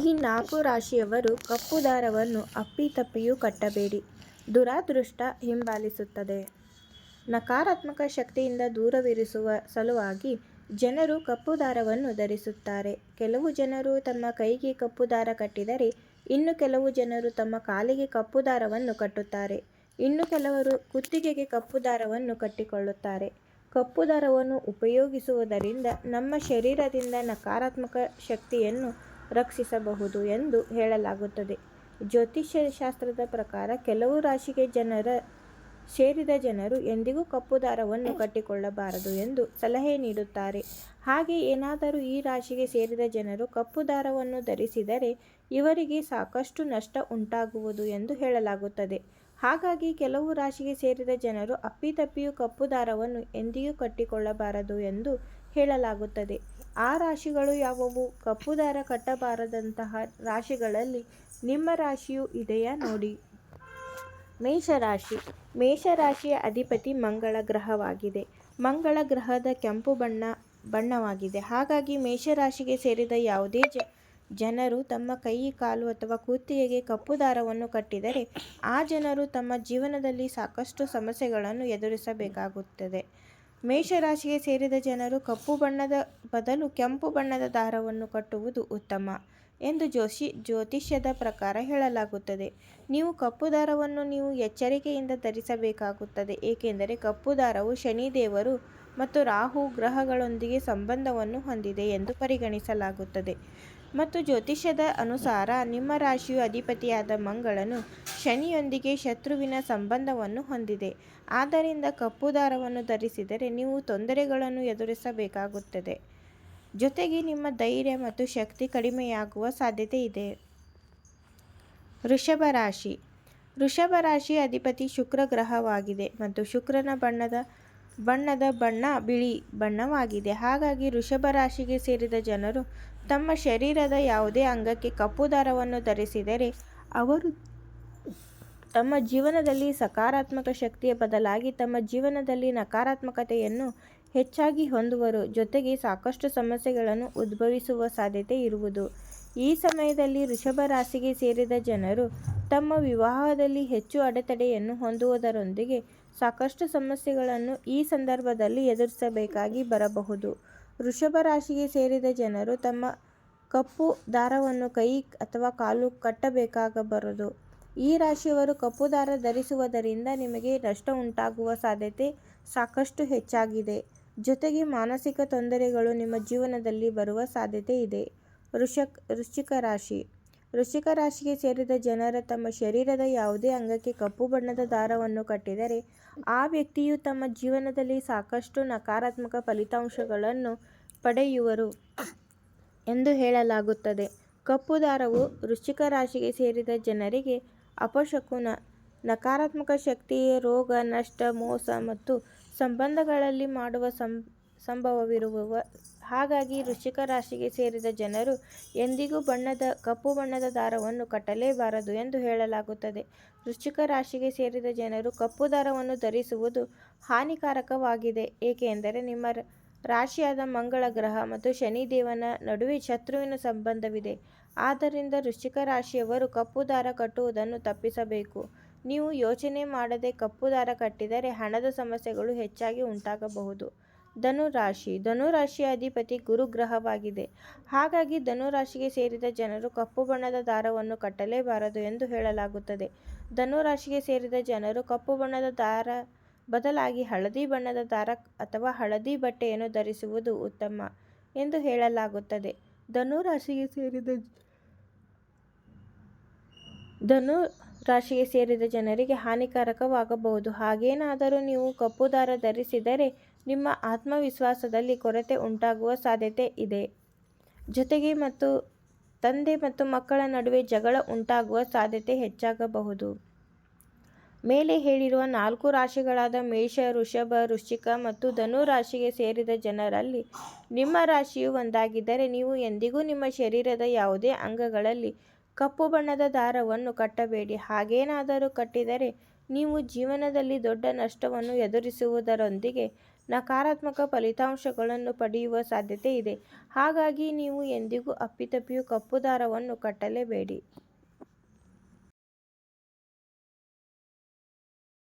ಈ ನಾಲ್ಕು ರಾಶಿಯವರು ಕಪ್ಪು ದಾರವನ್ನು ಅಪ್ಪಿತಪ್ಪಿಯೂ ಕಟ್ಟಬೇಡಿ. ದುರಾದೃಷ್ಟ ಹಿಂಬಾಲಿಸುತ್ತದೆ. ನಕಾರಾತ್ಮಕ ಶಕ್ತಿಯಿಂದ ದೂರವಿರಿಸುವ ಸಲುವಾಗಿ ಜನರು ಕಪ್ಪು ದಾರವನ್ನು ಧರಿಸುತ್ತಾರೆ. ಕೆಲವು ಜನರು ತಮ್ಮ ಕೈಗೆ ಕಪ್ಪು ದಾರ ಕಟ್ಟಿದರೆ, ಇನ್ನು ಕೆಲವು ಜನರು ತಮ್ಮ ಕಾಲಿಗೆ ಕಪ್ಪು ದಾರವನ್ನು ಕಟ್ಟುತ್ತಾರೆ. ಇನ್ನು ಕೆಲವರು ಕುತ್ತಿಗೆಗೆ ಕಪ್ಪು ದಾರವನ್ನು ಕಟ್ಟಿಕೊಳ್ಳುತ್ತಾರೆ. ಕಪ್ಪು ದಾರವನ್ನು ಉಪಯೋಗಿಸುವುದರಿಂದ ನಮ್ಮ ಶರೀರದಿಂದ ನಕಾರಾತ್ಮಕ ಶಕ್ತಿಯನ್ನು ರಕ್ಷಿಸಬಹುದು ಎಂದು ಹೇಳಲಾಗುತ್ತದೆ. ಜ್ಯೋತಿಷ್ಯ ಶಾಸ್ತ್ರದ ಪ್ರಕಾರ ಕೆಲವು ರಾಶಿಗೆ ಜನರ, ಸೇರಿದ ಜನರು ಎಂದಿಗೂ ಕಪ್ಪು ದಾರವನ್ನು ಕಟ್ಟಿಕೊಳ್ಳಬಾರದು ಎಂದು ಸಲಹೆ ನೀಡುತ್ತಾರೆ. ಹಾಗೆ ಏನಾದರೂ ಈ ರಾಶಿಗೆ ಸೇರಿದ ಜನರು ಕಪ್ಪು ದಾರವನ್ನು ಧರಿಸಿದರೆ ಇವರಿಗೆ ಸಾಕಷ್ಟು ನಷ್ಟ ಉಂಟಾಗುವುದು ಎಂದು ಹೇಳಲಾಗುತ್ತದೆ. ಹಾಗಾಗಿ ಕೆಲವು ರಾಶಿಗೆ ಸೇರಿದ ಜನರು ಅಪ್ಪಿತಪ್ಪಿಯು ಕಪ್ಪು ದಾರವನ್ನು ಎಂದಿಗೂ ಕಟ್ಟಿಕೊಳ್ಳಬಾರದು ಎಂದು ಹೇಳಲಾಗುತ್ತದೆ. ಆ ರಾಶಿಗಳು ಯಾವುವು? ಕಪ್ಪು ದಾರ ಕಟ್ಟಬಾರದಂತಹ ರಾಶಿಗಳಲ್ಲಿ ನಿಮ್ಮ ರಾಶಿಯು ಇದೆಯಾ ನೋಡಿ. ಮೇಷರಾಶಿ. ಮೇಷರಾಶಿಯ ಅಧಿಪತಿ ಮಂಗಳ ಗ್ರಹವಾಗಿದೆ. ಮಂಗಳ ಗ್ರಹದ ಕೆಂಪು ಬಣ್ಣ ಬಣ್ಣವಾಗಿದೆ. ಹಾಗಾಗಿ ಮೇಷರಾಶಿಗೆ ಸೇರಿದ ಯಾವುದೇ ಜನರು ತಮ್ಮ ಕೈ, ಕಾಲು ಅಥವಾ ಕುತ್ತಿಗೆಗೆ ಕಪ್ಪು ದಾರವನ್ನು ಕಟ್ಟಿದರೆ ಆ ಜನರು ತಮ್ಮ ಜೀವನದಲ್ಲಿ ಸಾಕಷ್ಟು ಸಮಸ್ಯೆಗಳನ್ನು ಎದುರಿಸಬೇಕಾಗುತ್ತದೆ. ಮೇಷರಾಶಿಗೆ ಸೇರಿದ ಜನರು ಕಪ್ಪು ಬಣ್ಣದ ಬದಲು ಕೆಂಪು ಬಣ್ಣದ ದಾರವನ್ನು ಕಟ್ಟುವುದು ಉತ್ತಮ ಎಂದು ಜೋಶಿ ಜ್ಯೋತಿಷ್ಯದ ಪ್ರಕಾರ ಹೇಳಲಾಗುತ್ತದೆ. ನೀವು ಕಪ್ಪು ದಾರವನ್ನು ನೀವು ಎಚ್ಚರಿಕೆಯಿಂದ ಧರಿಸಬೇಕಾಗುತ್ತದೆ, ಏಕೆಂದರೆ ಕಪ್ಪು ದಾರವು ಶನಿದೇವರು ಮತ್ತು ರಾಹು ಗ್ರಹಗಳೊಂದಿಗೆ ಸಂಬಂಧವನ್ನು ಹೊಂದಿದೆ ಎಂದು ಪರಿಗಣಿಸಲಾಗುತ್ತದೆ. ಮತ್ತು ಜ್ಯೋತಿಷ್ಯದ ಅನುಸಾರ ನಿಮ್ಮ ರಾಶಿಯು ಅಧಿಪತಿಯಾದ ಮಂಗಳನು ಶನಿಯೊಂದಿಗೆ ಶತ್ರುವಿನ ಸಂಬಂಧವನ್ನು ಹೊಂದಿದೆ. ಆದ್ದರಿಂದ ಕಪ್ಪು ದಾರವನ್ನು ಧರಿಸಿದರೆ ನೀವು ತೊಂದರೆಗಳನ್ನು ಎದುರಿಸಬೇಕಾಗುತ್ತದೆ. ಜೊತೆಗೆ ನಿಮ್ಮ ಧೈರ್ಯ ಮತ್ತು ಶಕ್ತಿ ಕಡಿಮೆಯಾಗುವ ಸಾಧ್ಯತೆ ಇದೆ. ವೃಷಭ ರಾಶಿ. ವೃಷಭ ರಾಶಿ ಅಧಿಪತಿ ಶುಕ್ರ ಗ್ರಹವಾಗಿದೆ ಮತ್ತು ಶುಕ್ರನ ಬಣ್ಣದ ಬಣ್ಣದ ಬಣ್ಣ ಬಿಳಿ ಬಣ್ಣವಾಗಿದೆ. ಹಾಗಾಗಿ ವೃಷಭ ರಾಶಿಗೆ ಸೇರಿದ ಜನರು ತಮ್ಮ ಶರೀರದ ಯಾವುದೇ ಅಂಗಕ್ಕೆ ಕಪ್ಪು ದಾರವನ್ನು ಧರಿಸಿದರೆ ಅವರು ತಮ್ಮ ಜೀವನದಲ್ಲಿ ಸಕಾರಾತ್ಮಕ ಶಕ್ತಿಯ ಬದಲಾಗಿ ತಮ್ಮ ಜೀವನದಲ್ಲಿ ನಕಾರಾತ್ಮಕತೆಯನ್ನು ಹೆಚ್ಚಾಗಿ ಹೊಂದುವರು. ಜೊತೆಗೆ ಸಾಕಷ್ಟು ಸಮಸ್ಯೆಗಳನ್ನು ಉದ್ಭವಿಸುವ ಸಾಧ್ಯತೆ ಇರುವುದು. ಈ ಸಮಯದಲ್ಲಿ ಋಷಭ ರಾಶಿಗೆ ಸೇರಿದ ಜನರು ತಮ್ಮ ವಿವಾಹದಲ್ಲಿ ಹೆಚ್ಚು ಅಡೆತಡೆಯನ್ನು ಹೊಂದುವುದರೊಂದಿಗೆ ಸಾಕಷ್ಟು ಸಮಸ್ಯೆಗಳನ್ನು ಈ ಸಂದರ್ಭದಲ್ಲಿ ಎದುರಿಸಬೇಕಾಗಿ ಬರಬಹುದು. ಋಷಭ ರಾಶಿಗೆ ಸೇರಿದ ಜನರು ತಮ್ಮ ಕಪ್ಪು ದಾರವನ್ನು ಕೈ ಅಥವಾ ಕಾಲು ಕಟ್ಟಬೇಕಾಗಬಾರದು. ಈ ರಾಶಿಯವರು ಕಪ್ಪು ದಾರ ಧರಿಸುವುದರಿಂದ ನಿಮಗೆ ನಷ್ಟ ಉಂಟಾಗುವ ಸಾಧ್ಯತೆ ಸಾಕಷ್ಟು ಹೆಚ್ಚಾಗಿದೆ. ಜೊತೆಗೆ ಮಾನಸಿಕ ತೊಂದರೆಗಳು ನಿಮ್ಮ ಜೀವನದಲ್ಲಿ ಬರುವ ಸಾಧ್ಯತೆ ಇದೆ. ವೃಷಕ್, ವೃಶ್ಚಿಕ ರಾಶಿ. ವೃಶ್ಚಿಕ ರಾಶಿಗೆ ಸೇರಿದ ಜನರ ತಮ್ಮ ಶರೀರದ ಯಾವುದೇ ಅಂಗಕ್ಕೆ ಕಪ್ಪು ಬಣ್ಣದ ದಾರವನ್ನು ಕಟ್ಟಿದರೆ ಆ ವ್ಯಕ್ತಿಯು ತಮ್ಮ ಜೀವನದಲ್ಲಿ ಸಾಕಷ್ಟು ನಕಾರಾತ್ಮಕ ಫಲಿತಾಂಶಗಳನ್ನು ಪಡೆಯುವರು ಎಂದು ಹೇಳಲಾಗುತ್ತದೆ. ಕಪ್ಪು ದಾರವು ವೃಶ್ಚಿಕ ರಾಶಿಗೆ ಸೇರಿದ ಜನರಿಗೆ ಅಪಶಕುನ ನಕಾರಾತ್ಮಕ ಶಕ್ತಿ, ರೋಗ, ನಷ್ಟ, ಮೋಸ ಮತ್ತು ಸಂಬಂಧಗಳಲ್ಲಿ ಮಾಡುವ ಸಂಭವವಿರುವ ಹಾಗಾಗಿ ವೃಶ್ಚಿಕ ರಾಶಿಗೆ ಸೇರಿದ ಜನರು ಎಂದಿಗೂ ಬಣ್ಣದ, ಕಪ್ಪು ಬಣ್ಣದ ದಾರವನ್ನು ಕಟ್ಟಲೇಬಾರದು ಎಂದು ಹೇಳಲಾಗುತ್ತದೆ. ವೃಶ್ಚಿಕ ರಾಶಿಗೆ ಸೇರಿದ ಜನರು ಕಪ್ಪು ದಾರವನ್ನು ಧರಿಸುವುದು ಹಾನಿಕಾರಕವಾಗಿದೆ, ಏಕೆಂದರೆ ನಿಮ್ಮ ರಾಶಿಯಾದ ಮಂಗಳ ಗ್ರಹ ಮತ್ತು ಶನಿದೇವನ ನಡುವೆ ಶತ್ರುವಿನ ಸಂಬಂಧವಿದೆ. ಆದ್ದರಿಂದ ವೃಶ್ಚಿಕ ರಾಶಿಯವರು ಕಪ್ಪು ದಾರ ಕಟ್ಟುವುದನ್ನು ತಪ್ಪಿಸಬೇಕು. ನೀವು ಯೋಚನೆ ಮಾಡದೆ ಕಪ್ಪು ದಾರ ಕಟ್ಟಿದರೆ ಹಣದ ಸಮಸ್ಯೆಗಳು ಹೆಚ್ಚಾಗಿ ಉಂಟಾಗಬಹುದು. ಧನುರಾಶಿ ಧನುರಾಶಿಯ ಅಧಿಪತಿ ಗುರು ಗ್ರಹವಾಗಿದೆ. ಹಾಗಾಗಿ ಧನುರಾಶಿಗೆ ಸೇರಿದ ಜನರು ಕಪ್ಪು ಬಣ್ಣದ ದಾರವನ್ನು ಕಟ್ಟಲೇಬಾರದು ಎಂದು ಹೇಳಲಾಗುತ್ತದೆ. ಧನುರಾಶಿಗೆ ಸೇರಿದ ಜನರು ಕಪ್ಪು ಬಣ್ಣದ ದಾರ ಬದಲಾಗಿ ಹಳದಿ ಬಣ್ಣದ ದಾರ ಅಥವಾ ಹಳದಿ ಬಟ್ಟೆಯನ್ನು ಧರಿಸುವುದು ಉತ್ತಮ ಎಂದು ಹೇಳಲಾಗುತ್ತದೆ. ಧನುರಾಶಿಗೆ ಸೇರಿದ ಧನು ರಾಶಿಗೆ ಸೇರಿದ ಜನರಿಗೆ ಹಾನಿಕಾರಕವಾಗಬಹುದು. ಹಾಗೇನಾದರೂ ನೀವು ಕಪ್ಪು ದಾರ ಧರಿಸಿದರೆ ನಿಮ್ಮ ಆತ್ಮವಿಶ್ವಾಸದಲ್ಲಿ ಕೊರತೆ ಉಂಟಾಗುವ ಸಾಧ್ಯತೆ ಇದೆ. ಜೊತೆಗೆ ಮತ್ತು ತಂದೆ ಮತ್ತು ಮಕ್ಕಳ ನಡುವೆ ಜಗಳ ಉಂಟಾಗುವ ಸಾಧ್ಯತೆ ಹೆಚ್ಚಾಗಬಹುದು. ಮೇಲೆ ಹೇಳಿರುವ ನಾಲ್ಕು ರಾಶಿಗಳಾದ ಮೇಷ ಋಷಭ ವೃಶ್ಚಿಕ ಮತ್ತು ಧನು ರಾಶಿಗೆ ಸೇರಿದ ಜನರಲ್ಲಿ ನಿಮ್ಮ ರಾಶಿಯು ಒಂದಾಗಿದ್ದರೆ ನೀವು ಎಂದಿಗೂ ನಿಮ್ಮ ಶರೀರದ ಯಾವುದೇ ಅಂಗಗಳಲ್ಲಿ ಕಪ್ಪು ಬಣ್ಣದ ದಾರವನ್ನು ಕಟ್ಟಬೇಡಿ. ಹಾಗೇನಾದರೂ ಕಟ್ಟಿದರೆ ನೀವು ಜೀವನದಲ್ಲಿ ದೊಡ್ಡ ನಷ್ಟವನ್ನು ಎದುರಿಸುವುದರೊಂದಿಗೆ ನಕಾರಾತ್ಮಕ ಫಲಿತಾಂಶಗಳನ್ನು ಪಡೆಯುವ ಸಾಧ್ಯತೆ ಇದೆ ಹಾಗಾಗಿ ನೀವು ಎಂದಿಗೂ ಅಪ್ಪಿತಪ್ಪಿಯೂ ಕಪ್ಪು ದಾರವನ್ನು ಕಟ್ಟಲೇಬೇಡಿ.